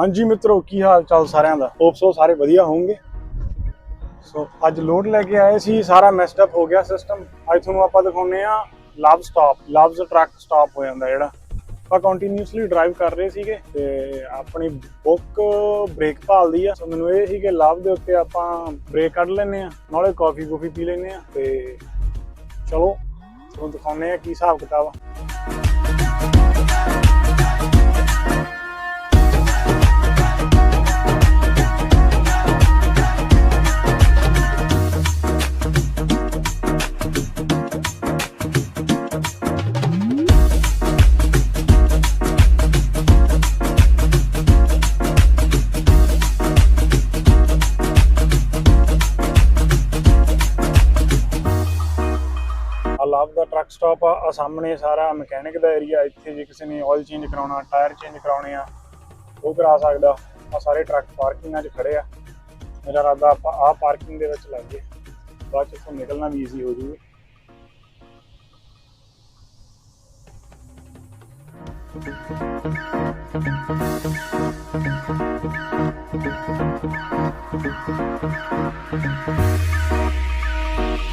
ਹਾਂਜੀ ਮਿੱਤਰੋ, ਕੀ ਹਾਲ ਚਾਲ ਸਾਰਿਆਂ ਦਾ? ਹੋਪ ਸੋ ਸਾਰੇ ਵਧੀਆ ਹੋਵੋਗੇ ਸੋ ਅੱਜ ਲੋਡ ਲੈ ਕੇ ਆਏ ਸੀ, ਸਾਰਾ ਮੈਸਡ ਅਪ ਹੋ ਗਿਆ ਸਿਸਟਮ ਅੱਜ ਤੁਹਾਨੂੰ ਆਪਾਂ ਦਿਖਾਉਨੇ ਆ Love stop Love's truck stop ਹੋ ਜਾਂਦਾ ਜਿਹੜਾ। ਆਪਾਂ ਕੰਟੀਨਿਊਸਲੀ ਡਰਾਈਵ ਕਰ ਰਹੇ ਸੀਗੇ ਤੇ ਆਪਣੀ ਬੁੱਕ ਬ੍ਰੇਕ ਭਾਲਦੀ ਆ। ਸੋ ਮੈਨੂੰ ਇਹ ਸੀ ਕਿ ਲਵ ਦੇ ਉੱਤੇ ਆਪਾਂ ਬ੍ਰੇਕ ਕੱਢ ਲੈਨੇ ਆ ਨਾਲੇ ਕਾਫੀ ਕੂਫੀ ਪੀ ਲੈਨੇ ਆ ਤੇ ਚਲੋ, ਤੁਹਾਨੂੰ ਦਿਖਾਉਨੇ ਆ ਕੀ ਹਿਸਾਬ ਕਿਤਾਬ ਆ। ਦਾ ਟਰੱਕ ਆ ਸਾਹਮਣੇ ਸਾਰਾ ਮਕੈਨਿਕ ਦਾ ਏਰੀਆ ਇੱਥੇ ਜੇ ਕਿਸੇ ਨੇ ਆਇਲ ਚੇਂਜ ਕਰਾਉਣਾ ਟਾਇਰ ਚੇਂਜ ਕਰਾਉਣੇ ਆ, ਉਹ ਕਰਾ ਸਕਦਾ। ਆ ਸਾਰੇ ਟਰੱਕ ਪਾਰਕਿੰਗਾਂ 'ਚ ਖੜੇ ਆ। ਮੇਰਾ ਇਰਾਦਾ ਆਪਾਂ ਆ ਪਾਰਕਿੰਗ ਦੇ ਵਿੱਚ ਲਾਈਏ। ਬਾਅਦ 'ਚ ਇੱਥੋਂ ਨਿਕਲਣਾ ਵੀ ਈਜ਼ੀ ਹੋ ਜੂਗਾ ਆ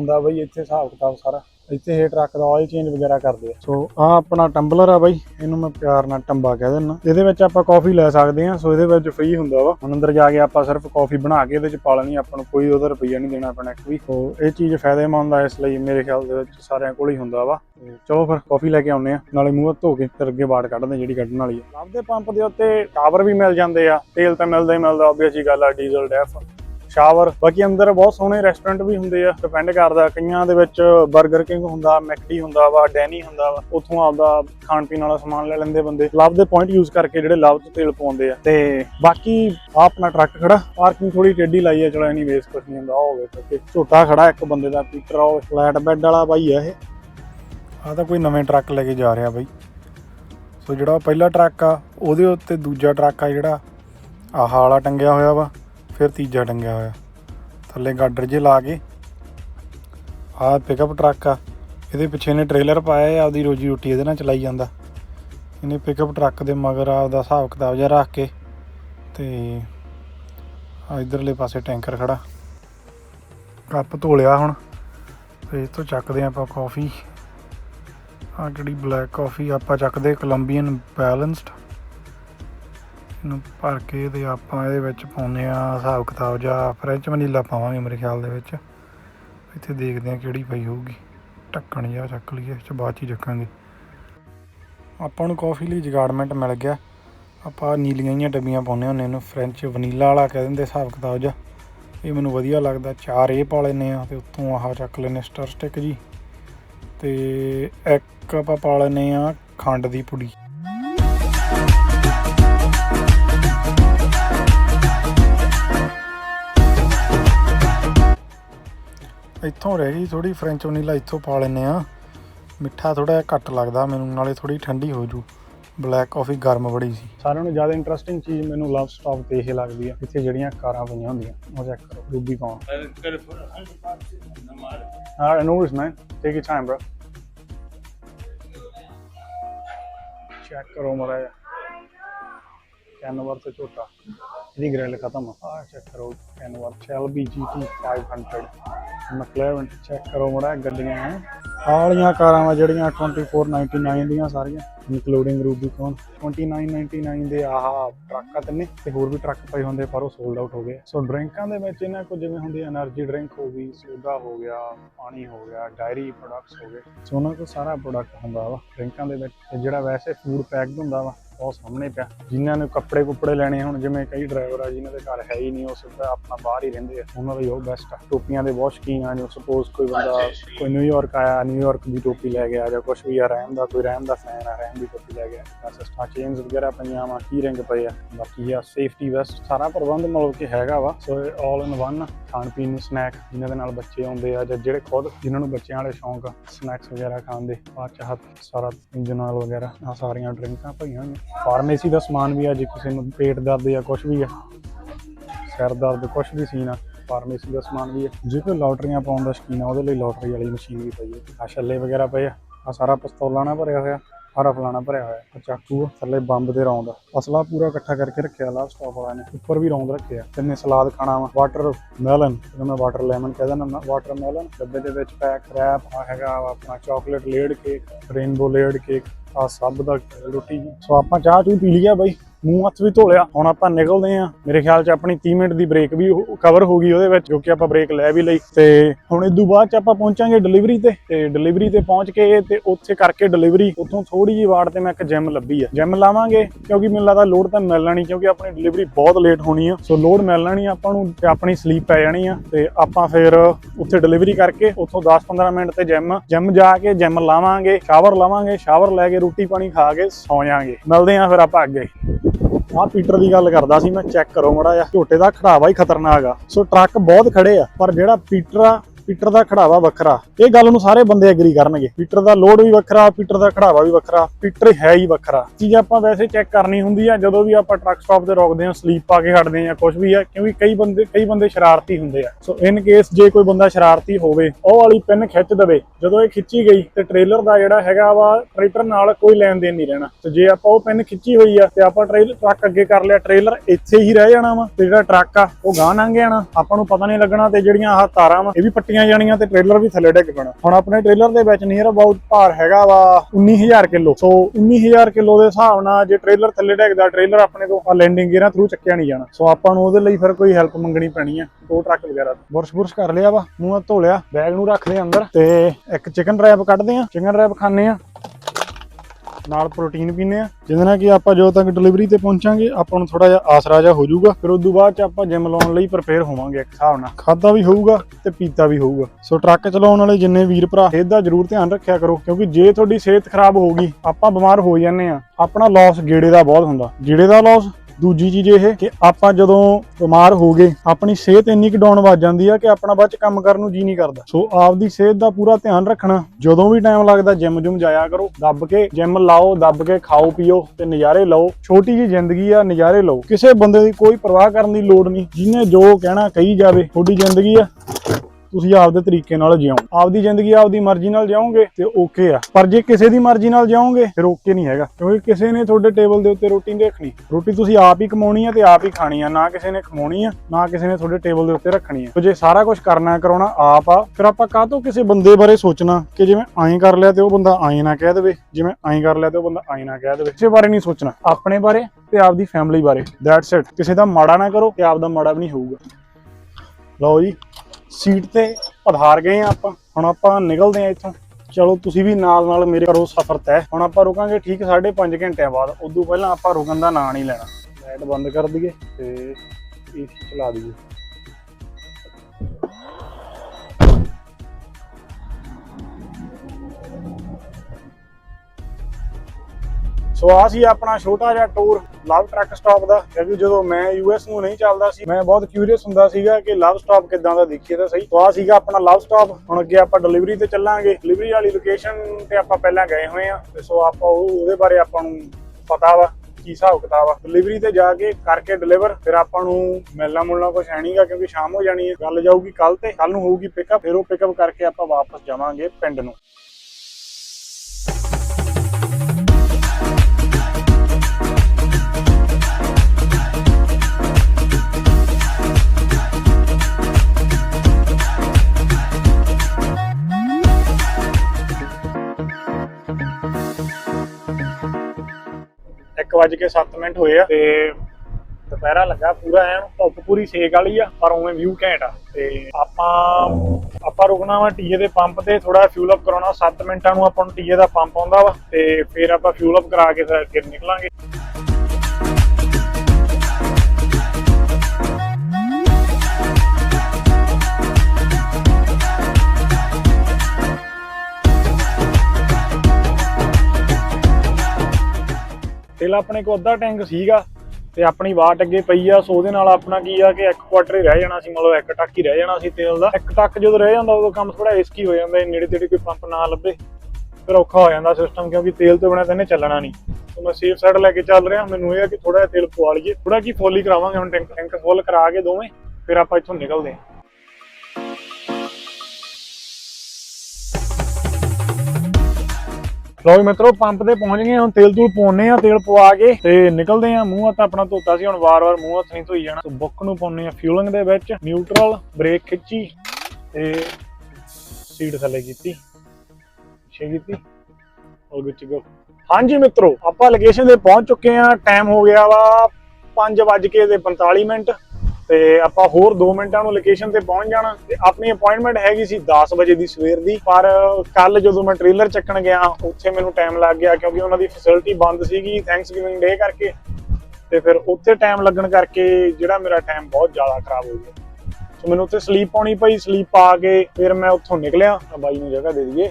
ਹੁੰਦਾ ਬਈ ਇੱਥੇ ਹਿਸਾਬ ਕਿਤਾਬ ਸਾਰਾ। ਇੱਥੇ ਇਹ ਟਰੱਕ ਦਾ ਆਇਲ ਚੇਂਜ ਵਗੈਰਾ ਕਰਦੇ ਆ। ਸੋ ਆ ਆਪਣਾ ਟੰਬਲਰ ਆ ਬਾਈ ਇਹਨੂੰ ਮੈਂ ਪਿਆਰ ਨਾਲ ਟੰਬਾ ਕਹਿ ਦਿੰਦਾ। ਇਹਦੇ ਵਿੱਚ ਆਪਾਂ ਕਾਫੀ ਲੈ ਸਕਦੇ ਆ ਸੋ ਇਹਦੇ ਵਿੱਚ ਫ੍ਰੀ ਹੁੰਦਾ ਵਾ। ਹੁਣ ਅੰਦਰ ਜਾ ਕੇ ਆਪਾਂ ਸਿਰਫ ਕਾਫੀ ਬਣਾ ਕੇ ਇਹਦੇ ਚ ਪਾ ਲੈਣੀ ਆਪਾਂ ਨੂੰ ਕੋਈ ਉਹਦਾ ਰੁਪਈਆ ਨਹੀਂ ਦੇਣਾ ਪੈਣਾ ਇੱਕ ਵੀ। ਸੋ ਇਹ ਚੀਜ਼ ਫਾਇਦੇਮੰਦ ਆ ਇਸ ਲਈ ਮੇਰੇ ਖਿਆਲ ਦੇ ਵਿੱਚ ਸਾਰਿਆਂ ਕੋਲ ਹੀ ਹੁੰਦਾ ਵਾ। ਚਲੋ ਫਿਰ ਕਾਫੀ ਲੈ ਕੇ ਆਉਨੇ ਆ ਨਾਲੇ ਮੂੰਹ ਧੋ ਕੇ ਫਿਰ ਅੱਗੇ ਬਾੜ ਕੱਢਦੇ ਜਿਹੜੀ ਕੱਢਣ ਵਾਲੀ ਆ। ਦੇ ਪੰਪ ਦੇ ਉੱਤੇ ਟਾਵਰ ਵੀ ਮਿਲ ਜਾਂਦੇ ਆ। ਤੇਲ ਤਾਂ ਮਿਲਦਾ ਹੀ ਮਿਲਦਾ ਆਬਵੀਅਸ ਜੀ ਗੱਲ ਆ ਡੀਜ਼ਲ ਡੈਫ ਸ਼ਾਵਰ। ਬਾਕੀ ਅੰਦਰ ਬਹੁਤ ਸੋਹਣੇ ਰੈਸਟੋਰੈਂਟ ਵੀ ਹੁੰਦੇ ਆ। ਡਿਪੈਂਡ ਕਰਦਾ, ਕਈਆਂ ਦੇ ਵਿੱਚ 버ਗਰ ਕਿੰਗ ਹੁੰਦਾ ਮੈਕਡੀ ਹੁੰਦਾ ਵਾ ਡੈਨੀ ਹੁੰਦਾ ਵਾ। ਉੱਥੋਂ ਆਪਦਾ ਖਾਣ ਪੀਣ ਵਾਲਾ ਸਮਾਨ ਲੈ ਲੈਂਦੇ ਬੰਦੇ। ਲਵ ਦੇ ਪੁਆਇੰਟ ਯੂਜ਼ ਕਰਕੇ ਜਿਹੜੇ ਲਵ ਚ ਤੇਲ ਪਾਉਂਦੇ ਆ। ਤੇ ਬਾਕੀ ਆਹ ਆਪਣਾ ਟਰੱਕ ਖੜਾ। ਪਾਰਕਿੰਗ ਥੋੜੀ ਟੇਢੀ ਲਾਈ ਆ, ਚਲੋ ਐਨੀਵੇਸ ਕੁਛ ਨਹੀਂ ਹੁੰਦਾ, ਆਹ ਹੋਵੇ ਤੇ। ਝੋਟਾ ਖੜਾ ਇੱਕ ਬੰਦੇ ਦਾ ਪੀਟਰ ਆ ਫਲੈਟ ਬੈੱਡ ਵਾਲਾ ਬਾਈ ਆ ਇਹ। ਆ ਤਾਂ ਕੋਈ ਨਵੇਂ ਟਰੱਕ ਲੈ ਕੇ ਜਾ ਰਿਹਾ ਬਾਈ। ਸੋ ਜਿਹੜਾ ਪਹਿਲਾ ਟਰੱਕ ਆ, ਉਹਦੇ ਉੱਤੇ ਦੂਜਾ ਟਰੱਕ ਆ ਜਿਹੜਾ। ਆਹ ਵਾਲਾ ਟੰਗਿਆ ਹੋਇਆ ਵਾ। ਫਿਰ ਤੀਜਾ ਟੰਗਿਆ ਹੋਇਆ। ਥੱਲੇ ਗਾਡਰ ਜੇ ਲਾ ਕੇ। ਆਹ ਪਿਕਅਪ ਟਰੱਕ ਆ। ਇਹਦੇ ਪਿੱਛੇ ਨੇ ਟ੍ਰੇਲਰ ਪਾਇਆ ਆ, ਆਪਦੀ ਰੋਜੀ ਰੋਟੀ ਇਹਦੇ ਨਾਲ ਚਲਾਈ ਜਾਂਦਾ। ਇਹਨੇ ਪਿਕਅਪ ਟਰੱਕ ਦੇ ਮਗਰ ਆਪਦਾ ਹਿਸਾਬ ਕਿਤਾਬ ਜਿਹਾ ਰੱਖ ਕੇ ਤੇ ਆ ਇਧਰਲੇ ਪਾਸੇ ਟੈਂਕਰ ਖੜਾ। ਕੱਪ ਧੋ ਲਿਆ ਹੁਣ। ਤੇ ਇਸ ਤੋਂ ਚੱਕਦੇ ਆਪਾਂ ਕਾਫੀ ਆ ਜਿਹੜੀ ਬਲੈਕ ਕਾਫੀ ਆਪਾਂ ਚੱਕਦੇ ਕੋਲੰਬੀਅਨ ਬੈਲੈਂਸਡ ਇਹਨੂੰ ਭਰ ਕੇ ਤੇ ਆਪਾਂ ਇਹਦੇ ਵਿੱਚ ਪਾਉਂਦੇ ਆ ਹਿਸਾਬ ਕਿਤਾਬ ਜਾਂ ਫ੍ਰੈਂਚ ਵਨੀਲਾ ਪਾਵਾਂਗੇ ਮੇਰੇ ਖਿਆਲ ਦੇ ਵਿੱਚ। ਇੱਥੇ ਦੇਖਦੇ ਆ ਕਿਹੜੀ ਪਈ ਹੋਊਗੀ। ਢੱਕਣ ਜਿਹਾ ਚੱਕ ਲਈਏ ਇਸ 'ਚ ਬਾਅਦ 'ਚ ਹੀ ਚੱਕਾਂਗੇ। ਆਪਾਂ ਨੂੰ ਕਾਫੀ ਲਈ ਜਗਾੜਮੈਂਟ ਮਿਲ ਗਿਆ। ਆਪਾਂ ਨੀਲੀਆਂ ਜਿਹੀਆਂ ਡੱਬੀਆਂ ਪਾਉਂਦੇ ਹੁੰਦੇ ਇਹਨੂੰ ਫ੍ਰੈਂਚ ਵਨੀਲਾ ਵਾਲਾ ਕਹਿ ਦਿੰਦੇ ਹਿਸਾਬ ਕਿਤਾਬ ਜਿਹਾ। ਇਹ ਮੈਨੂੰ ਵਧੀਆ ਲੱਗਦਾ, ਚਾਰ ਇਹ ਪਾ ਲੈਨੇ ਆ ਤੇ ਉੱਤੋਂ ਆਹ ਚੱਕ ਲੈਨੇ ਸਟਰ ਸਟਿਕ ਜੀ। ਤੇ ਇੱਕ ਆਪਾਂ ਪਾ ਲੈਨੇ ਆ ਖੰਡ ਦੀ ਪੁੜੀ। ਇੱਥੋਂ ਰਹਿ ਗਈ ਥੋੜੀ ਫ੍ਰੈਂਚ ਵਨੀਲਾ ਇੱਥੋਂ ਪਾ ਲੈਨੇ ਆ ਮਿੱਠਾ ਥੋੜਾ ਜਿਹਾ ਘੱਟ ਲੱਗਦਾ, ਮੈਨੂੰ ਨਾਲੇ ਥੋੜੀ ਠੰਡੀ ਹੋ ਜੂ। ਬਲੈਕ ਕਾਫੀ ਗਰਮ ਬੜੀ ਸੀ। ਸਾਰਿਆਂ ਨੂੰ ਜ਼ਿਆਦਾ ਇੰਟਰਸਟਿੰਗ ਚੀਜ਼ ਮੈਨੂੰ ਲਵ ਸਟਾਪ ਤੇ ਇਹ ਲੱਗਦੀ ਆ। ਇੱਥੇ ਜਿਹੜੀਆਂ ਕਾਰਾਂ ਪਈਆਂ ਹੁੰਦੀਆਂ, ਉਹ ਚੈੱਕ ਕਰੋ, ਰੂਬੀ ਕੌਣ? ਹਾਂ no worries man take your time, bro check ਕਰੋ ਮਰਾ ਕੈਨਵਰ ਤੇ ਝੋਟਾ। ਇਹਦੀ ਗ੍ਰਿਲ ਖਤਮ ਆ। ਚੈੱਕ ਕਰੋ। ਕੈਨਵਰ Shelby GT 500 ਮਕਲੈਵਨ ਚੈੱਕ ਕਰੋ ਮੜਾ ਗੱਡੀਆਂ ਹੈ ਆਲੀਆਂ ਕਾਰਾਂ ਵਾ ਜਿਹੜੀਆਂ 2499 ਦੀਆਂ ਸਾਰੀਆਂ ਇਨਕਲੂਡਿੰਗ ਰੂਬੀਕੌਨ 2999 ਦੇ ਆਹ ਟਰੱਕਾਂ ਤੇ ਨੇ ਤੇ ਹੋਰ ਵੀ ਟਰੱਕ ਪਏ ਹੁੰਦੇ ਪਰ ਉਹ ਸੋਲਡ ਆਊਟ ਹੋ ਗਏ ਸੋ ਡਰਿੰਕਾਂ ਦੇ ਵਿੱਚ ਇਹਨਾਂ ਕੋ ਜਿਵੇਂ ਹੁੰਦੀ એનર્ਜੀ ਡਰਿੰਕ ਹੋ ਗਈ ਸੋਡਾ ਹੋ ਗਿਆ, ਪਾਣੀ ਹੋ ਗਿਆ ਡਾਇਰੀ ਪ੍ਰੋਡਕਟਸ ਹੋ ਗਏ। ਸੋ ਉਹਨਾਂ ਕੋ ਸਾਰਾ ਪ੍ਰੋਡਕਟ ਹੁੰਦਾ ਵਾ, ਡਰਿੰਕਾਂ ਦੇ ਵਿੱਚ। ਜਿਹੜਾ ਵੈਸੇ ਫੂਡ ਪੈਕਡ ਹੁੰਦਾ ਵਾ ਉਹ ਸਾਹਮਣੇ ਪਿਆ। ਜਿਨ੍ਹਾਂ ਨੇ ਕੱਪੜੇ ਕੁੱਪੜੇ ਲੈਣੇ ਹੁਣ ਜਿਵੇਂ ਕਈ ਡਰਾਈਵਰ ਆ ਜਿਨ੍ਹਾਂ ਦੇ ਘਰ ਹੈ ਹੀ ਨਹੀਂ ਉਹ ਸਿੱਧਾ ਆਪਣਾ ਬਾਹਰ ਹੀ ਰਹਿੰਦੇ ਆ। ਉਹਨਾਂ ਲਈ ਉਹ ਬੈਸਟ ਆ। ਟੋਪੀਆਂ ਦੇ ਬਹੁਤ ਸ਼ੌਕੀਨ ਆ ਜੋ ਸਪੋਜ਼ ਕੋਈ ਬੰਦਾ ਕੋਈ ਨਿਊਯਾਰਕ ਆਇਆ ਨਿਊਯਾਰਕ ਦੀ ਟੋਪੀ ਲੈ ਗਿਆ ਜਾਂ ਕੁਝ ਵੀ ਆ ਰਹਿਣ ਦਾ ਕੋਈ ਰਹਿਣ ਦਾ ਫੈਨ ਆ ਰਹਿਣ ਦੀ ਟੋਪੀ ਲੈ ਗਿਆ। ਅਸਿਸਟਾਂ ਚੇਨਸ ਵਗੈਰਾ ਪਈਆਂ ਵਾ ਕੀ ਰਿੰਗ ਪਏ ਆ। ਬਾਕੀ ਆ ਸੇਫਟੀ ਵੈਸਟ ਸਾਰਾ ਪ੍ਰਬੰਧ ਮਤਲਬ ਕਿ ਹੈਗਾ ਵਾ। ਸੋ ਆਲ ਇਨ ਵਨ ਖਾਣ ਪੀਣ ਨੂੰ ਸਨੈਕ ਜਿਨ੍ਹਾਂ ਦੇ ਨਾਲ ਬੱਚੇ ਆਉਂਦੇ ਆ ਜਾਂ ਜਿਹੜੇ ਖੁਦ ਜਿਨ੍ਹਾਂ ਨੂੰ ਬੱਚਿਆਂ ਵਾਲੇ ਸ਼ੌਂਕ ਆ ਸਨੈਕਸ ਵਗੈਰਾ ਖਾਣ ਦੇ ਆ ਚਾਹਤ ਸਾਰਾ ਇੰਜਨ ਆਇਲ ਵਗੈਰਾ ਆ ਸਾਰੀਆਂ ਡਰਿੰਕਾਂ ਪਈਆਂ ਨੇ ਫਾਰਮੇਸੀ ਦਾ ਸਮਾਨ ਵੀ ਆ, ਜੇ ਕਿਸੇ ਨੂੰ ਪੇਟ ਦਰਦ ਜਾਂ ਕੁਝ ਵੀ ਆ, ਸਿਰ ਦਰਦ ਕੁਝ ਵੀ ਸੀਨ ਆ, ਫਾਰਮੇਸੀ ਦਾ ਸਮਾਨ ਵੀ ਹੈ ਜੇ ਕੋਈ ਲੋਟਰੀਆਂ ਪਾਉਣ ਦਾ ਸ਼ਕੀਨ ਆ, ਉਹਦੇ ਲਈ ਲੋਟਰੀ ਵਾਲੀ ਮਸ਼ੀਨ ਵੀ ਪਈ ਹੈ ਆ ਛੱਲੇ ਵਗੈਰਾ ਪਏ ਆ ਆ ਸਾਰਾ ਪਿਸਤੌਲਾਂ ਨਾਲ ਭਰਿਆ ਹੋਇਆ ਆ ਰਫਲਾਣਾ ਭਰਿਆ ਹੋਇਆ, ਆ ਚਾਕੂ ਥੱਲੇ ਬੰਬ ਦੇ ਰੌਂਦ ਆ। ਅਸਲਾ ਪੂਰਾ ਇਕੱਠਾ ਕਰਕੇ ਰੱਖਿਆ ਲਾ ਸਟਾਪ ਵਾਲਿਆਂ ਨੇ। ਉੱਪਰ ਵੀ ਰੌਂਦ ਰੱਖਿਆ ਤਿੰਨੇ ਸਲਾਦ ਖਾਣਾ ਵਾ ਵਾਟਰ ਮੈਲਨ ਜਿਹਨੂੰ ਮੈਂ ਵਾਟਰ ਲੈਮਨ ਕਹਿ ਦਿੰਦਾ ਵਾਟਰ ਮੈਲਨ ਡੱਬੇ ਦੇ ਵਿੱਚ ਪੈਕ ਰੈਪ ਆ ਹੈਗਾ ਵਾ ਆਪਣਾ chocolate layered cake rainbow layered cake ਆ ਸਭ ਦਾ ਰੋਟੀ ਸੋ ਆਪਾਂ ਚਾਹ ਚੂਹ ਪੀ ਲਿਆ ਬਾਈ। ਮੂੰਹ ਹੱਥ ਵੀ ਧੋ ਲਿਆ। ਹੁਣ ਆਪਾਂ ਨਿਕਲਦੇ ਆਂ ਮੇਰੇ ਖਿਆਲ 'ਚ ਆਪਣੀ 30 ਮਿੰਟ ਦੀ ਬ੍ਰੇਕ ਵੀ ਕਵਰ ਹੋ ਗਈ ਉਹਦੇ ਵਿੱਚ ਕਿਉਂਕਿ ਆਪਾਂ ਬ੍ਰੇਕ ਲੈ ਵੀ ਲਈ। ਤੇ ਹੁਣ ਇਸ ਤੋਂ ਬਾਅਦ 'ਚ ਆਪਾਂ ਪਹੁੰਚਾਂਗੇ ਡਿਲੀਵਰੀ ਤੇ। ਤੇ ਡਿਲੀਵਰੀ ਤੇ ਪਹੁੰਚ ਕੇ ਤੇ ਉੱਥੇ ਕਰਕੇ ਡਿਲੀਵਰੀ ਉੱਥੋਂ ਥੋੜੀ ਜਿਹੀ ਵਾਰ ਤੇ ਮੈਂ ਇੱਕ ਜਿਮ ਲੱਭੀ ਆ। ਜਿਮ ਲਾਵਾਂਗੇ, ਕਿਉਂਕਿ ਮੈਨੂੰ ਲੱਗਦਾ ਲੋਡ ਤਾਂ ਮਿਲਣਾ ਨਹੀਂ ਕਿਉਂਕਿ ਆਪਣੀ ਡਿਲੀਵਰੀ ਬਹੁਤ ਲੇਟ ਹੋਣੀ ਆ। ਸੋ ਲੋਡ ਮਿਲਣਾ ਨਹੀਂ ਆਪਾਂ ਨੂੰ ਤੇ ਆਪਣੀ ਸਲੀਪ ਪੈ ਜਾਣੀ ਆ। ਤੇ ਆਪਾਂ ਫਿਰ ਉੱਥੇ ਡਿਲੀਵਰੀ ਕਰਕੇ ਉੱਥੋਂ 10-15 ਮਿੰਟ ਤੇ ਜਿਮ ਜਿਮ ਜਾ ਕੇ ਜਿਮ ਲਾਵਾਂਗੇ ਸ਼ਾਵਰ ਲਾਵਾਂਗੇ ਸ਼ਾਵਰ ਲੈ ਕੇ ਰੋਟੀ ਪਾਣੀ ਖਾ ਕੇ ਸੌ ਜਾਾਂਗੇ। ਮਿਲਦੇ ਆਂ ਫਿਰ ਆਪਾਂ ਅੱਗੇ। ਆਹ ਪੀਟਰ ਦੀ ਗੱਲ ਕਰਦਾ ਸੀ, ਮੈਂ ਚੈੱਕ ਕਰੋ ਮੜਾ ਜਿਹਾ। ਝੋਟੇ ਦਾ ਖੜਾਵਾ ਹੀ ਖਤਰਨਾਕ ਆ। ਸੋ ਟਰੱਕ ਬਹੁਤ ਖੜੇ ਆ, ਪਰ ਜਿਹੜਾ ਪੀਟਰ ਆ ਪੀਟਰ ਦਾ ਖੜਾਵਾ ਵੱਖਰਾ। ਇਹ ਗੱਲ ਨੂੰ ਸਾਰੇ ਬੰਦੇ ਐਗਰੀ ਕਰਨਗੇ। ਪੀਟਰ ਦਾ ਲੋਡ ਵੀ ਵੱਖਰਾ, ਪੀਟਰ ਦਾ ਖੜਾਵਾ ਵੀ ਵੱਖਰਾ, ਪੀਟਰ ਹੈ ਹੀ ਵੱਖਰਾ। ਚੀਜ਼ ਆਪਾਂ ਵੈਸੇ ਚੈੱਕ ਕਰਨੀ ਹੁੰਦੀ ਆ, ਜਦੋਂ ਵੀ ਆਪਾਂ ਟਰੱਕ ਸਟਾਪ ਤੇ ਰੋਕਦੇ ਆ ਸਲੀਪ ਪਾ ਕੇ ਖੜਦੇ ਆ ਕੁਝ ਵੀ ਆ, ਕਿਉਂਕਿ ਕਈ ਬੰਦੇ ਕਈ ਬੰਦੇ ਸ਼ਰਾਰਤੀ ਹੁੰਦੇ ਆ। ਸੋ ਇਨ ਕੇਸ ਜੇ ਕੋਈ ਬੰਦਾ ਸ਼ਰਾਰਤੀ ਹੋਵੇ, ਉਹ ਵਾਲੀ ਪਿੰਨ ਖਿੱਚ ਦਵੇ। ਜਦੋਂ ਇਹ ਖਿੱਚੀ ਗਈ ਤੇ ਟ੍ਰੇਲਰ ਦਾ ਜਿਹੜਾ ਹੈਗਾ ਵਾ ਟਰੈਕਟਰ ਨਾਲ ਕੋਈ ਲੈਣ ਦੇਣ ਨਹੀਂ ਰਹਿਣਾ। ਤੇ ਜੇ ਆਪਾਂ ਉਹ ਪਿੰਨ ਖਿੱਚੀ ਹੋਈ ਆ ਤੇ ਆਪਾਂ ਟ੍ਰੇਲਰ ਟਰੱਕ ਅੱਗੇ ਕਰ ਲਿਆ ਟ੍ਰੇਲਰ ਇੱਥੇ ਹੀ ਰਹਿ ਜਾਣਾ ਵਾ। ਤੇ ਜਿਹੜਾ ਟਰੱਕ ਆ, ਉਹ ਗਾਂ ਲੰਘ ਜਾਣਾ। ਆਪਾਂ ਨੂੰ ਪਤਾ ਨਹੀਂ ਲੱਗਣਾ ਤੇ ਜਿਹੜੀਆਂ ਆਹ ਤਾਰਾਂ ਵਾ, ਇਹ ਵੀ ਪੱਟੀਆਂ ਜਾਣੀਆਂ ਤੇ ਟ੍ਰੇਲਰ ਵੀ ਥੱਲੇ ਡਿੱਗ ਪੈਣਾ। ਹੁਣ ਆਪਣੇ ਟ੍ਰੇਲਰ ਦੇ ਵਿੱਚ ਨੀਅਰ ਅਬਾਊਟ ਭਾਰ ਹੈਗਾ ਵਾ 19000 ਕਿਲੋ। ਸੋ 19000 ਕਿਲੋ ਦੇ ਹਿਸਾਬ ਨਾਲ ਜੇ ਟ੍ਰੇਲਰ ਥੱਲੇ ਡਿੱਗਦਾ ਟ੍ਰੇਲਰ ਆਪਣੇ ਤੋਂ ਲੈਂਡਿੰਗ ਗੇਅਰਾਂ ਥਰੂ ਚੱਕਿਆ ਨਹੀਂ ਜਾਣਾ। ਸੋ ਆਪਾਂ ਨੂੰ ਉਹਦੇ ਲਈ ਫਿਰ ਕੋਈ ਹੈਲਪ ਮੰਗਣੀ ਪੈਣੀ ਆ ਉਹ ਟਰੱਕ ਵਗੈਰਾ ਬੁਰਸ਼ ਬੁਰਸ਼ ਕਰ ਲਿਆ ਵਾ, ਮੂੰਹ ਧੋ ਲਿਆ ਬੈਗ ਨੂੰ ਰੱਖ ਲਿਆ ਅੰਦਰ ਤੇ ਇੱਕ ਚਿਕਨ ਰੈਪ ਕੱਢਦੇ ਆ ਚਿਕਨ ਰੈਪ ਖਾਣੇ ਆ। ਨਾਲ ਪ੍ਰੋਟੀਨ ਪੀਨੇ ਆ। ਜਿਹਦੇ ਨਾਲ ਕਿ ਆਪਾਂ ਜਦੋਂ ਤੱਕ ਡਿਲੀਵਰੀ ਤੇ ਪਹੁੰਚਾਂਗੇ, ਆਪਾਂ ਨੂੰ ਥੋੜਾ ਜਿਹਾ ਆਸਰਾ ਜਿਹਾ ਹੋ ਜਾਊਗਾ। ਫਿਰ ਉਸ ਤੋਂ ਬਾਅਦ ਚ ਆਪਾਂ ਜਿਮ ਲਾਉਣ ਲਈ ਪ੍ਰਪੇਅਰ ਹੋਵਾਂਗੇ ਇੱਕ ਹਿਸਾਬ ਨਾਲ। ਖਾਦਾ ਵੀ ਹੋਊਗਾ ਤੇ ਪੀਤਾ ਵੀ ਹੋਊਗਾ। ਸੋ ਟਰੱਕ ਚਲਾਉਣ ਵਾਲੇ ਜਿੰਨੇ ਵੀਰ ਭਰਾ, ਸਿਹਤ ਦਾ ਜ਼ਰੂਰ ਧਿਆਨ ਰੱਖਿਆ ਕਰੋ। ਕਿਉਂਕਿ ਜੇ ਤੁਹਾਡੀ ਸਿਹਤ ਖਰਾਬ ਹੋਊਗੀ ਆਪਾਂ ਬਿਮਾਰ ਹੋ ਜਾਂਦੇ ਆ। ਆਪਣਾ ਲਾਸ ਗੇੜੇ ਦਾ ਬਹੁਤ ਹੁੰਦਾ। ਗੇੜੇ ਦਾ ਲਾਸ ਦੂਜੀ ਚੀਜ਼ ਇਹ ਕਿ ਆਪਾਂ ਜਦੋਂ ਬਿਮਾਰ ਹੋ ਗਏ, ਆਪਣੀ ਸਿਹਤ ਇੰਨੀ ਕੁ ਡਾਊਨ ਵੱਜ ਜਾਂਦੀ ਆ ਕਿ ਆਪਣਾ ਬਾਅਦ ਚ ਕੰਮ ਕਰਨ ਨੂੰ ਜੀ ਨਹੀਂ ਕਰਦਾ। ਸੋ ਆਪਦੀ ਸਿਹਤ ਦਾ ਪੂਰਾ ਧਿਆਨ ਰੱਖਣਾ, ਜਦੋਂ ਵੀ ਟਾਈਮ ਲੱਗਦਾ ਜਿਮ ਜੁਮ ਜਾਇਆ ਕਰੋ, ਦੱਬ ਕੇ ਜਿਮ ਲਾਓ, ਦੱਬ ਕੇ ਖਾਓ, ਪੀਓ ਤੇ ਨਜ਼ਾਰੇ ਲਓ। ਛੋਟੀ ਜੀ ਜ਼ਿੰਦਗੀ ਆ, ਨਜ਼ਾਰੇ ਲਓ। ਕਿਸੇ ਬੰਦੇ ਦੀ ਕੋਈ ਪਰਵਾਹ ਕਰਨ ਦੀ ਲੋੜ ਨਹੀਂ, ਜਿਹਨੇ ਜੋ ਕਹਿਣਾ ਕਹੀ ਜਾਵੇ ਤੁਹਾਡੀ ਜ਼ਿੰਦਗੀ ਆ। ਤੁਸੀਂ ਆਪਦੇ ਤਰੀਕੇ ਨਾਲ ਜਿਉਂ ਆਪਦੀ ਜ਼ਿੰਦਗੀ ਆਪਦੀ ਮਰਜ਼ੀ ਨਾਲ ਜਿਉਂਗੇ ਤੇ ਓਕੇ ਆ। ਪਰ ਜੇ ਕਿਸੇ ਦੀ ਮਰਜ਼ੀ ਨਾਲ ਜਿਉਂਗੇ ਫਿਰ ਓਕੇ ਨਹੀਂ ਹੈਗਾ। ਕਿਉਂਕਿ ਕਿਸੇ ਨੇ ਤੁਹਾਡੇ ਟੇਬਲ ਦੇ ਉੱਤੇ ਰੋਟੀ ਨਹੀਂ ਰੱਖਣੀ। ਰੋਟੀ ਤੁਸੀਂ ਆਪ ਹੀ ਕਮਾਉਣੀ ਆ ਤੇ ਆਪ ਹੀ ਖਾਣੀ ਆ। ਨਾ ਕਿਸੇ ਨੇ ਖਮਾਉਣੀ ਆ, ਨਾ ਕਿਸੇ ਨੇ ਤੁਹਾਡੇ ਟੇਬਲ ਦੇ ਉੱਤੇ ਰੱਖਣੀ ਆ। ਜੇ ਸਾਰਾ ਕੁਝ ਕਰਨਾ ਕਰਾਉਣਾ ਆਪ ਆ, ਫਿਰ ਆਪਾਂ ਕਾਹ ਤੋਂ ਕਿਸੇ ਬੰਦੇ ਬਾਰੇ ਸੋਚਣਾ ਕਿ ਜਿਵੇਂ ਐਂ ਕਰ ਲਿਆ ਤੇ ਉਹ ਬੰਦਾ ਐਂ ਨਾ ਕਹਿ ਦੇਵੇ। ਜਿਵੇਂ ਐਂ ਕਰ ਲਿਆ ਤੇ ਉਹ ਬੰਦਾ ਐਂ ਨਾ ਕਹਿ ਦੇਵੇ। ਕਿਸੇ ਬਾਰੇ ਨਹੀਂ ਸੋਚਣਾ। ਆਪਣੇ ਬਾਰੇ ਤੇ ਆਪਦੀ ਫੈਮਿਲੀ ਬਾਰੇ। ਦੈਟਸ ਇਟ ਕਿਸੇ ਦਾ ਮਾੜਾ ਨਾ ਕਰੋ ਤੇ ਆਪਦਾ ਮਾੜਾ ਵੀ ਨਹੀਂ ਹੋਊਗਾ। ਲਓ ਜੀ। ਸੀਟ ਤੇ ਪਧਾਰ ਗਏ ਆ ਆਪਾਂ। ਹੁਣ ਆਪਾਂ ਨਿਕਲਦੇ ਆ ਇੱਥੋਂ। ਚਲੋ ਤੁਸੀਂ ਵੀ ਨਾਲ ਨਾਲ ਮੇਰੇ ਕਰੋ ਸਫ਼ਰ ਤੈਅ। ਹੁਣ ਆਪਾਂ ਰੁਕਾਂਗੇ ਠੀਕ 5.5 ਘੰਟਿਆਂ ਬਾਅਦ। ਉਦੋਂ ਪਹਿਲਾਂ ਆਪਾਂ ਰੁਕਣ ਦਾ ਨਾਂ ਨਹੀਂ ਲੈਣਾ। ਲਾਈਟ ਬੰਦ ਕਰ ਦਈਏ ਤੇ ਏਸੀ ਚਲਾ ਦਈਏ। ਸੋ ਆ ਸੀ ਆਪਣਾ ਛੋਟਾ ਜਿਹਾ ਟੂਰ ਲਵ ਟਰੱਕ ਸਟਾਪ ਦਾ, ਕਿਉਂਕਿ ਜਦੋਂ ਮੈਂ ਯੂਐਸ ਨੂੰ ਨਹੀਂ ਚੱਲਦਾ ਸੀ, ਮੈਂ ਬਹੁਤ ਕਿਊਰੀਅਸ ਹੁੰਦਾ ਸੀਗਾ ਕਿ ਲਵ ਸਟਾਪ ਕਿੱਦਾਂ ਦਾ ਦੇਖੀਏ ਤਾਂ ਸਹੀ। ਸੋ ਆ ਸੀਗਾ ਆਪਣਾ ਲਵ ਸਟਾਪ ਹੁਣ ਅੱਗੇ ਆਪਾਂ ਡਿਲੀਵਰੀ ਤੇ ਚੱਲਾਂਗੇ। ਡਿਲੀਵਰੀ ਵਾਲੀ ਲੋਕੇਸ਼ਨ ਤੇ ਆਪਾਂ ਪਹਿਲਾਂ ਗਏ ਹੋਏ ਆ ਤੇ ਸੋ ਆਪਾਂ ਉਹਦੇ ਬਾਰੇ ਆਪਾਂ ਨੂੰ ਪਤਾ ਵਾ ਕੀ ਹਿਸਾਬ ਕਿਤਾਬ ਆ। ਡਿਲੀਵਰੀ ਤੇ ਜਾ ਕੇ ਕਰਕੇ ਡਿਲੀਵਰ ਫਿਰ ਆਪਾਂ ਨੂੰ ਮਿਲਣਾ ਮੁਲਣਾ ਕੁਝ ਹੈ ਨਹੀਂਗਾ ਕਿਉਂਕਿ ਸ਼ਾਮ ਹੋ ਜਾਣੀ ਹੈ। ਗੱਲ ਜਾਊਗੀ ਕੱਲ ਤੇ ਕੱਲ ਨੂੰ ਹੋਊਗੀ ਪਿਕਅਪ ਫਿਰ ਉਹ ਪਿਕਅਪ ਕਰਕੇ ਆਪਾਂ ਵਾਪਸ ਜਾਵਾਂਗੇ ਪਿੰਡ ਨੂੰ। ਵੱਜ ਕੇ 7 ਮਿੰਟ ਹੋਏ ਆ ਤੇ ਦੁਪਹਿਰਾ ਲੱਗਾ ਪੂਰਾ ਐਨ, ਧੁੱਪ ਪੂਰੀ ਸੇਕ ਵਾਲੀ ਆ, ਪਰ ਉਵੇਂ ਵਿਊ ਘੈਂਟ ਆ। ਤੇ ਆਪਾਂ ਆਪਾਂ ਰੁਕਣਾ ਵਾ ਟੀਏ ਦੇ ਪੰਪ ਤੇ ਥੋੜਾ ਫਿਊਲ ਅਪ ਕਰਾਉਣਾ 7 ਮਿੰਟਾਂ ਨੂੰ ਆਪਾਂ ਨੂੰ ਟੀਏ ਦਾ ਪੰਪ ਆਉਂਦਾ ਵਾ, ਤੇ ਫਿਰ ਆਪਾਂ ਫਿਊਲ ਅਪ ਕਰਾ ਕੇ ਫਿਰ ਨਿਕਲਾਂਗੇ। ਤੇਲ ਆਪਣੇ ਕੋਲ ਅੱਧਾ ਟੈਂਕ ਸੀਗਾ ਤੇ ਆਪਣੀ ਵਾਟ ਅੱਗੇ ਪਈ ਆ, ਸੋ ਉਹਦੇ ਨਾਲ ਆਪਣਾ ਕੀ ਆ ਕਿ ਇੱਕ ਕੁਆਟਰ ਹੀ ਰਹਿ ਜਾਣਾ ਸੀ, ਮਤਲਬ ਇੱਕ ਟੱਕ ਹੀ ਰਹਿ ਜਾਣਾ ਸੀ ਤੇਲ ਦਾ। ਇੱਕ ਟੱਕ ਜਦੋਂ ਰਹਿ ਜਾਂਦਾ, ਉਦੋਂ ਕੰਮ ਥੋੜਾ ਰਿਸਕੀ ਹੋ ਜਾਂਦਾ, ਨੇੜੇ ਤੇੜੇ ਕੋਈ ਪੰਪ ਨਾ ਲੱਭੇ, ਫਿਰ ਔਖਾ ਹੋ ਜਾਂਦਾ ਸਿਸਟਮ ਕਿਉਂਕਿ ਤੇਲ ਤੋਂ ਬਿਨਾਂ ਤਾਂ ਇਹਨੇ ਚੱਲਣਾ ਨਹੀਂ। ਸੋ ਮੈਂ ਸੇਫ ਸਾਈਡ ਲੈ ਕੇ ਚੱਲ ਰਿਹਾ, ਮੈਨੂੰ ਇਹ ਆ ਕਿ ਥੋੜਾ ਜਿਹਾ ਤੇਲ ਪਵਾ ਲਈਏ ਥੋੜਾ ਕੀ ਫੁੱਲ ਹੀ ਕਰਾਵਾਂਗੇ ਹੁਣ ਟੈਂਕ ਟੈਂਕ ਫੁੱਲ ਕਰਾ ਕੇ ਦੋਵੇਂ, ਫਿਰ ਆਪਾਂ ਇੱਥੋਂ ਨਿਕਲਦੇ ਹਾਂ। ਲੋ ਵੀ ਮਿੱਤਰੋ, ਪੰਪ ਤੇ ਪਹੁੰਚ ਗਏ ਹੁਣ ਤੇਲ ਤੂਲ ਪਾਉਣੇ ਆ ਤੇਲ ਪਵਾ ਕੇ ਤੇ ਨਿਕਲਦੇ ਆ ਮੂੰਹ ਹੱਥ ਆਪਣਾ ਧੋਤਾ ਸੀ, ਹੁਣ ਵਾਰ-ਵਾਰ ਮੂੰਹ ਹੱਥ ਨਹੀਂ ਧੋਈ ਜਾਣਾ। ਸੋ ਬੁੱਕ ਨੂੰ ਪਾਉਣੇ ਆ ਫਿਊਲਿੰਗ ਦੇ ਵਿੱਚ ਨਿਊਟਰਲ ਬ੍ਰੇਕ ਖਿੱਚੀ ਤੇ ਸੀਟ ਥੱਲੇ ਕੀਤੀ ਛੇ ਕੀਤੀ ਔਰ ਗੁੱਡ ਗੋ ਹਾਂਜੀ ਮਿੱਤਰੋ, ਆਪਾਂ ਲੋਕੇਸ਼ਨ ਤੇ ਪਹੁੰਚ ਚੁੱਕੇ ਆ ਟਾਈਮ ਹੋ ਗਿਆ ਵਾ 5:45 ਤੇ 45 ਮਿੰਟ। ਤੇ ਆਪਾਂ ਹੋਰ 2 ਮਿੰਟਾਂ ਨੂੰ ਲੋਕੇਸ਼ਨ ਤੇ ਪਹੁੰਚ ਜਾਣਾ। ਤੇ ਆਪਣੀ ਅਪਾਇੰਟਮੈਂਟ ਹੈਗੀ ਸੀ 10 ਵਜੇ ਦੀ ਸਵੇਰ ਦੀ। ਪਰ ਕੱਲ ਜਦੋਂ ਮੈਂ ਟ੍ਰੇਲਰ ਚੱਕਣ ਗਿਆ, ਉੱਥੇ ਮੈਨੂੰ ਟਾਈਮ ਲੱਗ ਗਿਆ ਕਿਉਂਕਿ ਉਹਨਾਂ ਦੀ ਫੈਸਿਲਿਟੀ ਬੰਦ ਸੀਗੀ ਥੈਂਕਸਗਿਵਿੰਗ ਡੇ ਕਰਕੇ। ਤੇ ਫਿਰ ਉੱਥੇ ਟਾਈਮ ਲੱਗਣ ਕਰਕੇ ਜਿਹੜਾ ਮੇਰਾ ਟਾਈਮ ਬਹੁਤ ਜ਼ਿਆਦਾ ਖਰਾਬ ਹੋ ਗਿਆ। ਸੋ ਮੈਨੂੰ ਉੱਥੇ ਸਲੀਪ ਪਾਉਣੀ ਪਈ ਸਲੀਪ ਪਾ ਕੇ ਫਿਰ ਮੈਂ ਉੱਥੋਂ ਨਿਕਲਿਆ। ਆ ਬਾਈ ਨੂੰ ਜਗ੍ਹਾ ਦੇ ਦਈਏ।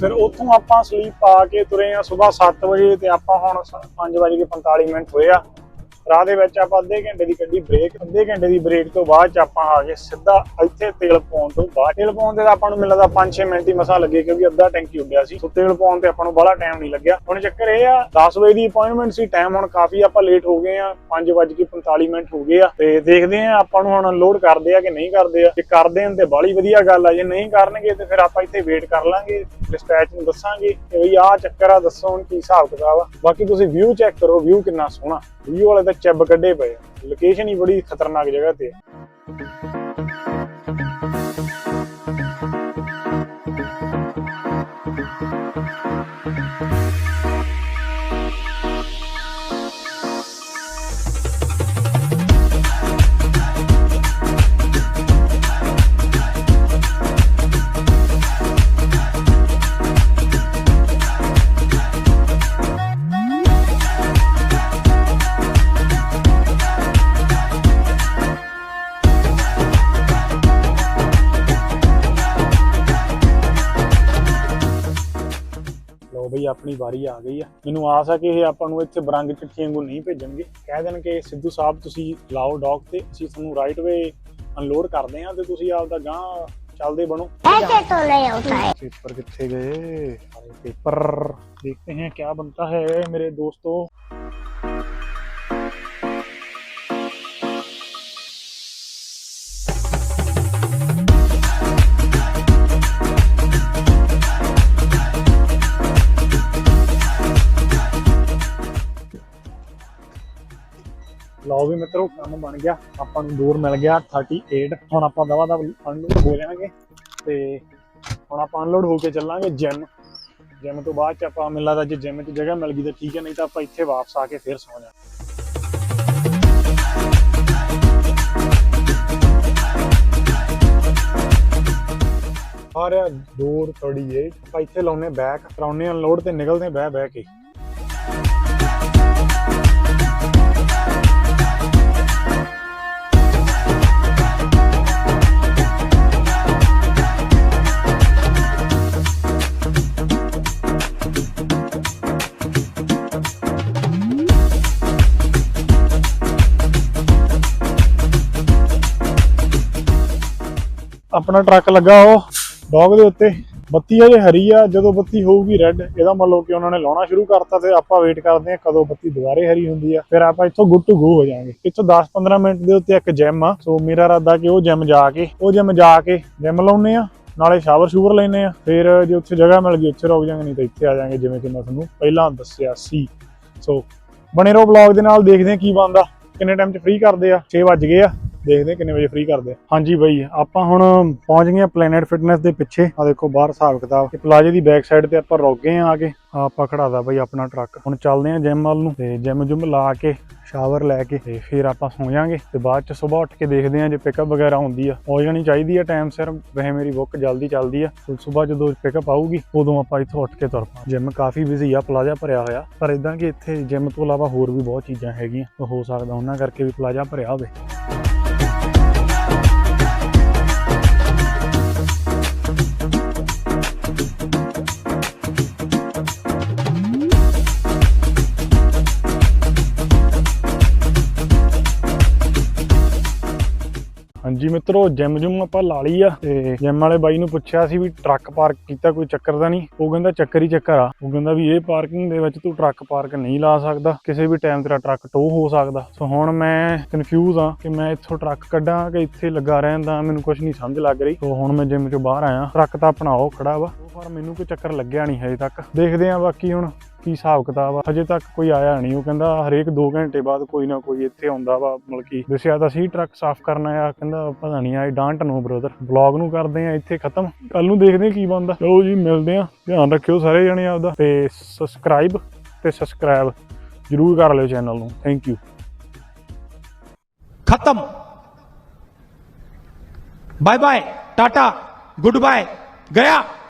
ਫਿਰ ਉੱਥੋਂ ਆਪਾਂ ਸਲੀਪ ਪਾ ਕੇ ਤੁਰੇ ਆ ਸਵੇਰ 7 ਵਜੇ ਤੇ ਆਪਾਂ ਹੁਣ 5 ਵਜੇ ਕੇ 45 ਮਿੰਟ ਹੋਏ ਆ। ਰਾਹ ਦੇ ਵਿੱਚ ਆਪਾਂ ਅੱਧੇ ਘੰਟੇ ਦੀ ਕੱਢੀ ਬ੍ਰੇਕ ਅੱਧੇ ਘੰਟੇ ਦੀ ਬ੍ਰੇਕ ਤੋਂ ਬਾਅਦ ਚ ਆਪਾਂ ਆ ਗਏ ਸਿੱਧਾ ਇੱਥੇ ਤੇਲ ਪਾਉਣ ਤੋਂ ਬਾਅਦ। ਤੇਲ ਪਾਉਣ ਤੇ ਆਪਾਂ ਨੂੰ ਮਿਲਦਾ 5-6 ਮਿੰਟ ਹੀ ਮਸਾ ਲੱਗੇ ਕਿਉਂਕਿ ਅੱਧਾ ਟੈਂਕੀ ਉੱਡਿਆ ਸੀ। ਸੋ ਤੇਲ ਪਾਉਣ ਤੇ ਆਪਾਂ ਨੂੰ ਬੜਾ ਟਾਈਮ ਨਹੀਂ ਲੱਗਿਆ। ਹੁਣ ਚੱਕਰ ਇਹ ਆ 10 ਵਜੇ ਦੀ ਅਪਾਇੰਟਮੈਂਟ ਸੀ ਟਾਈਮ ਹੁਣ ਕਾਫੀ ਆਪਾਂ ਲੇਟ ਹੋ ਗਏ ਆ। 5:45 ਮਿੰਟ ਹੋ ਗਏ ਆ। ਤੇ ਦੇਖਦੇ ਆ ਆਪਾਂ ਨੂੰ ਹੁਣ ਲੋਡ ਕਰਦੇ ਆ ਕਿ ਨਹੀਂ ਕਰਦੇ ਆ। ਜੇ ਕਰਦੇ ਹਨ ਤੇ ਬਾਲੀ ਵਧੀਆ ਗੱਲ ਆ। ਜੇ ਨਹੀਂ ਕਰਨਗੇ ਤੇ ਫਿਰ ਆਪਾਂ ਇੱਥੇ ਵੇਟ ਕਰ ਲਾਂਗੇ ਡਿਸਪੈਚ ਨੂੰ ਦੱਸਾਂਗੇ ਕਿ ਬਈ ਆਹ ਚੱਕਰ ਆ, ਦੱਸੋ ਹੁਣ ਕੀ ਹਿਸਾਬ ਕਿਤਾਬ ਆ। ਬਾਕੀ ਤੁਸੀਂ ਵਿਊ ਚੈੱਕ ਕਰੋ ਵਿਊ ਕਿੰਨਾ ਸੋਹਣਾ। ਵਿਊ ਵਾਲੇ ਤਾਂ ਚੱਬ ਕੱਢੇ ਪਏ ਲੋਕੇਸ਼ਨ ਹੀ ਬੜੀ ਖਤਰਨਾਕ ਜਗ੍ਹਾ ਤੇ ਆ। ਬਈ ਆਪਣੀ ਵਾਰੀ ਆ ਗਈ ਆ ਮੈਨੂੰ ਆਸ ਆ ਕਿ ਇਹ ਆਪਾਂ ਨੂੰ ਇੱਥੇ ਬਰੰਗ ਚਿੱਠੀਆਂ ਵਾਂਗੂ ਨਹੀਂ ਭੇਜਣਗੇ ਕਹਿ ਦੇਣ ਕਿ ਸਿੱਧੂ ਸਾਹਿਬ ਤੁਸੀਂ ਲਾਓ ਡੌਕ ਤੇ ਅਸੀਂ ਤੁਹਾਨੂੰ ਰਾਈਟ ਵੇ ਅਨਲੋਡ ਕਰਦੇ ਆ ਤੇ ਤੁਸੀਂ ਆਪ ਦਾ ਗਾਂ ਚੱਲਦੇ ਬਣੋ ऐसे तो नहीं होता है पेपर कितने गए सारे पेपर देखते हैं क्या बनता है मेरे दोस्तों ਲਓ ਵੀ ਮਿੱਤਰੋ, ਕੰਮ ਬਣ ਗਿਆ, ਆਪਾਂ ਨੂੰ ਦੂਰ ਮਿਲ ਗਿਆ 38 ਹੁਣ ਆਪਾਂ ਦਵਾ ਦਾ ਅਨਲੋਡ ਹੋ ਜਾਣਗੇ ਤੇ ਹੁਣ ਆਪਾਂ ਅਨਲੋਡ ਹੋ ਕੇ ਚੱਲਾਂਗੇ ਜਿਮ ਜਿਮ ਤੋਂ ਬਾਅਦ ਚ ਆਪਾਂ ਮੈਨੂੰ ਜੇ ਜਿਮ 'ਚ ਜਗ੍ਹਾ ਮਿਲ ਗਈ ਤਾਂ ਠੀਕ ਹੈ, ਨਹੀਂ ਤਾਂ ਆਪਾਂ ਇੱਥੇ ਵਾਪਸ ਆ ਕੇ ਫਿਰ ਸੌ ਜਾਣਾ ਆ ਰਿਹਾ 238 ਆਪਾਂ ਇੱਥੇ ਲਾਉਨੇ ਬੈਕ ਕਰਾਉਨੇ ਅਨਲੋਡ ਤੇ ਨਿਕਲਦੇ ਬਹਿ ਬਹਿ ਕੇ। ਆਪਣਾ ਟਰੱਕ ਲੱਗਾ ਉਹ, ਡੌਗ ਦੇ ਉੱਤੇ। ਬੱਤੀ ਹਜੇ ਹਰੀ ਆ, ਜਦੋਂ ਬੱਤੀ ਹੋਊਗੀ ਰੈੱਡ ਇਹਦਾ ਮਤਲਬ ਕਿ ਉਹਨਾਂ ਨੇ ਲਾਉਣਾ ਸ਼ੁਰੂ ਕਰਤਾ ਤੇ ਆਪਾਂ ਵੇਟ ਕਰਦੇ ਆ ਕਦੋਂ ਬੱਤੀ ਦੁਬਾਰੇ ਹਰੀ ਹੁੰਦੀ ਆ। ਫਿਰ ਆਪਾਂ ਇੱਥੋਂ ਗੁੱਡ ਟੂ ਗੋ ਹੋ ਜਾਾਂਗੇ ਇੱਥੋਂ 10-15 ਮਿੰਟ ਦੇ ਉੱਤੇ ਇੱਕ ਜਿਮ ਆ। ਸੋ ਮੇਰਾ ਇਰਾਦਾ ਕਿ ਉਹ ਜਿਮ ਜਾ ਕੇ, ਉਹ ਜਿਮ ਜਾ ਕੇ ਜਿਮ ਲਾਉਨੇ ਆ, ਨਾਲੇ ਸ਼ਾਵਰ ਸ਼ੂਵਰ ਲੈਨੇ ਆ। ਫਿਰ ਜੇ ਉੱਥੇ ਜਗ੍ਹਾ ਮਿਲ ਗਈ, ਉੱਥੇ ਰੁਕ ਜਾਾਂਗੇ ਨਹੀਂ ਤਾਂ ਇੱਥੇ ਆ ਜਾਾਂਗੇ ਜਿਵੇਂ ਕਿ ਮੈਂ ਤੁਹਾਨੂੰ ਪਹਿਲਾਂ ਦੱਸਿਆ ਸੀ। ਸੋ ਬਣੇ ਰਹੋ ਵਲੌਗ ਦੇ ਨਾਲ, ਦੇਖਦੇ ਆ ਕੀ ਬਣਦਾ। ਕਿੰਨੇ ਟਾਈਮ 'ਚ ਫ੍ਰੀ ਕਰਦੇ ਆ? 6 ਵੱਜ ਗਏ ਆ। ਦੇਖਦੇ ਆ ਕਿੰਨੇ ਵਜੇ ਫ੍ਰੀ ਕਰਦੇ ਹਾਂਜੀ ਬਾਈ, ਆਪਾਂ ਹੁਣ ਪਹੁੰਚ ਗਏ ਆ ਪਲੈਨਟ ਫਿਟਨੈਸ ਦੇ ਪਿੱਛੇ। ਆ ਦੇਖੋ, ਬਾਹਰ ਹਿਸਾਬ ਕਿਤਾਬ। ਤੇ ਪਲਾਜੇ ਦੀ ਬੈਕ ਸਾਈਡ ਤੇ ਆਪਾਂ ਰੁਕ ਗਏ ਆ ਆ ਕੇ। ਆਹ ਆਪਾਂ ਖੜਾਦਾ ਬਾਈ ਆਪਣਾ ਟਰੱਕ ਹੁਣ ਚੱਲਦੇ ਆ ਜਿਮ ਵੱਲ ਨੂੰ ਤੇ ਜਿਮ ਜੁਮ ਲਾ ਕੇ ਸ਼ਾਵਰ ਲੈ ਕੇ ਤੇ ਫਿਰ ਆਪਾਂ ਸੌ ਜਾਾਂਗੇ ਤੇ ਬਾਅਦ ਚ ਸਵੇਰ ਉੱਠ ਕੇ ਦੇਖਦੇ ਆ ਜੇ ਪਿਕਅਪ ਵਗੈਰਾ ਹੁੰਦੀ ਆ। ਹੋ ਜਾਣੀ ਚਾਹੀਦੀ ਆ ਟਾਈਮ ਸਿਰ। ਵੈਸੇ ਮੇਰੀ ਬੁੱਕ ਜਲਦੀ ਚੱਲਦੀ ਆ। ਤੇ ਸਵੇਰ ਜਦੋਂ ਪਿਕਅਪ ਆਊਗੀ, ਉਦੋਂ ਆਪਾਂ ਇੱਥੋਂ ਉੱਠ ਕੇ ਤੁਰ ਪਾਂ ਜਿਮ ਕਾਫੀ ਬਿਜ਼ੀ ਆ, ਪਲਾਜ਼ਾ ਭਰਿਆ ਹੋਇਆ। ਪਰ ਇਦਾਂ ਕਿ ਇੱਥੇ ਜਿਮ ਤੋਂ ਇਲਾਵਾ ਹੋਰ ਵੀ ਬਹੁਤ ਚੀਜ਼ਾਂ ਹੈਗੀਆਂ। ਹੋ ਸਕਦਾ ਉਹਨਾਂ ਕਰਕੇ ਵੀ ਪਲਾਜ਼ਾ ਭਰਿਆ ਹੋਵੇ। ਮਿੱਤਰੋ ਜਿਮ ਜੁਮ ਆਪਾਂ ਲਾ ਲਈ ਆ ਤੇ ਜਿਮ ਵਾਲੇ ਬਾਈ ਨੂੰ ਪੁੱਛਿਆ ਸੀ ਵੀ ਟਰੱਕ ਪਾਰਕ ਕੀਤਾ ਕੋਈ ਚੱਕਰ ਤਾਂ ਨਹੀਂ? ਉਹ ਕਹਿੰਦਾ ਚੱਕਰ ਹੀ ਚੱਕਰ ਆ। ਉਹ ਕਹਿੰਦਾ ਵੀ ਇਹ ਪਾਰਕਿੰਗ ਦੇ ਵਿੱਚ ਤੂੰ ਟਰੱਕ ਪਾਰਕ ਨਹੀਂ ਲਾ ਸਕਦਾ। ਕਿਸੇ ਵੀ ਟਾਈਮ ਤੇਰਾ ਟਰੱਕ ਟੋ ਹੋ ਸਕਦਾ। ਸੋ ਹੁਣ ਮੈਂ ਕਨਫਿਊਜ਼ ਆ ਕਿ ਮੈਂ ਇੱਥੋਂ ਟਰੱਕ ਕੱਢਾਂ ਕਿ ਇੱਥੇ ਲੱਗਾ ਰਹਿਣ ਦਾ? ਮੈਨੂੰ ਕੁਝ ਨਹੀਂ ਸਮਝ ਲੱਗ ਰਹੀ। ਸੋ ਹੁਣ ਮੈਂ ਜਿਮ ਚੋਂ ਬਾਹਰ ਆਇਆ। ਟਰੱਕ ਤਾਂ ਆਪਣਾ ਉਹ ਖੜਾ ਵਾ। ਉਹ ਪਰ ਮੈਨੂੰ ਕੋਈ ਚੱਕਰ ਲੱਗਿਆ ਨਹੀਂ ਹਜੇ ਤੱਕ। ਦੇਖਦੇ ਆ ਬਾਕੀ ਹੁਣ ਕੀ ਹਿਸਾਬ ਕਿਤਾਬ ਆ ਹਜੇ ਤੱਕ ਕੋਈ ਆਇਆ ਨਹੀਂ ਉਹ ਕਹਿੰਦਾ ਹਰੇਕ 2 ਘੰਟੇ ਬਾਅਦ ਕੋਈ ਨਾ ਕੋਈ ਇੱਥੇ ਆਉਂਦਾ ਵਾ ਮਤਲਬ ਕਿ ਦੱਸਿਆ ਤਾਂ ਸੀ ਟਰੱਕ ਸਾਫ਼ ਕਰਨਾ ਆ ਕਹਿੰਦਾ ਪਤਾ ਨਹੀਂ ਆਈ ਡਾਂਟ ਨੋ ਬ੍ਰਦਰ ਵਲੌਗ ਨੂੰ ਕਰਦੇ ਆ ਇੱਥੇ ਖਤਮ ਕੱਲ ਨੂੰ ਦੇਖਦੇ ਆ ਕੀ ਬਣਦਾ ਚਲੋ ਜੀ ਮਿਲਦੇ ਆ ਧਿਆਨ ਰੱਖਿਓ ਸਾਰੇ ਜਣੇ ਆਪਦਾ ਤੇ ਸਬਸਕ੍ਰਾਈਬ ਤੇ ਸਬਸਕ੍ਰਾਈਬ ਜਰੂਰ ਕਰ ਲਿਓ ਚੈਨਲ ਨੂੰ ਥੈਂਕ ਯੂ खत्म bye bye tata goodbye गया